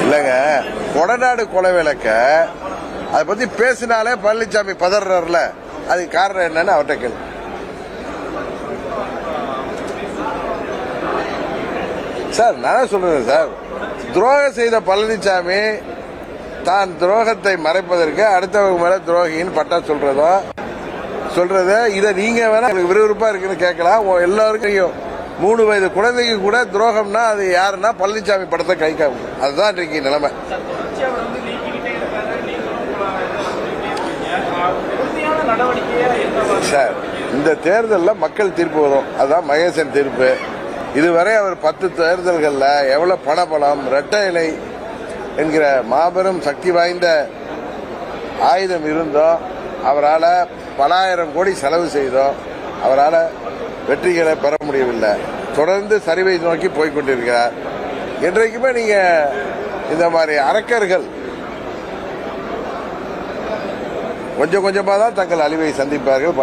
இல்லைங்க. கொடநாடு கொலை விளக்க அதை பத்தி பேசினாலே பழனிசாமி பதறாருல அதுக்கு காரணம் என்னன்னு அவர்கிட்ட கேள்வி சார் நான் சொல்றேன் சார்? துரோகம் செய்த பழனிசாமி தான் துரோகத்தை மறைப்பதற்கு அடுத்தவங்க மேல துரோகின்னு பட்டா சொல்றதும் சொல்றது இதை நீங்க வேணா உங்களுக்கு விறுவிறுப்பா இருக்குன்னு கேட்கலாம். தெரியும். மூணு வயது குழந்தைக்கு கூட துரோகம்னா அது யாருன்னா பழனிசாமி படத்தை கை காக்கும் அதுதான் இன்றைக்கு நிலைமை. சார் இந்த தேர்தலில் மக்கள் தீர்ப்பு வரும். அதுதான் மகேசன் தீர்ப்பு. இதுவரை அவர் பத்து தேர்தல்களில் எவ்வளவு பணபலம் இரட்டை இலை என்கிற மாபெரும் சக்தி வாய்ந்த ஆயுதம் இருந்தோ அவரால் பலாயிரம் கோடி செலவு செய்தோம். அவரால் வெற்றிகளை பெற முடியவில்லை. தொடர்ந்து சரிவை நோக்கி போய்கொண்டிருக்கிறார். என்றைக்குமே நீங்கள் இந்த மாதிரி அரக்கர்கள் கொஞ்சம் கொஞ்சமாக தான் தங்கள் அழிவை சந்திப்பார்கள்.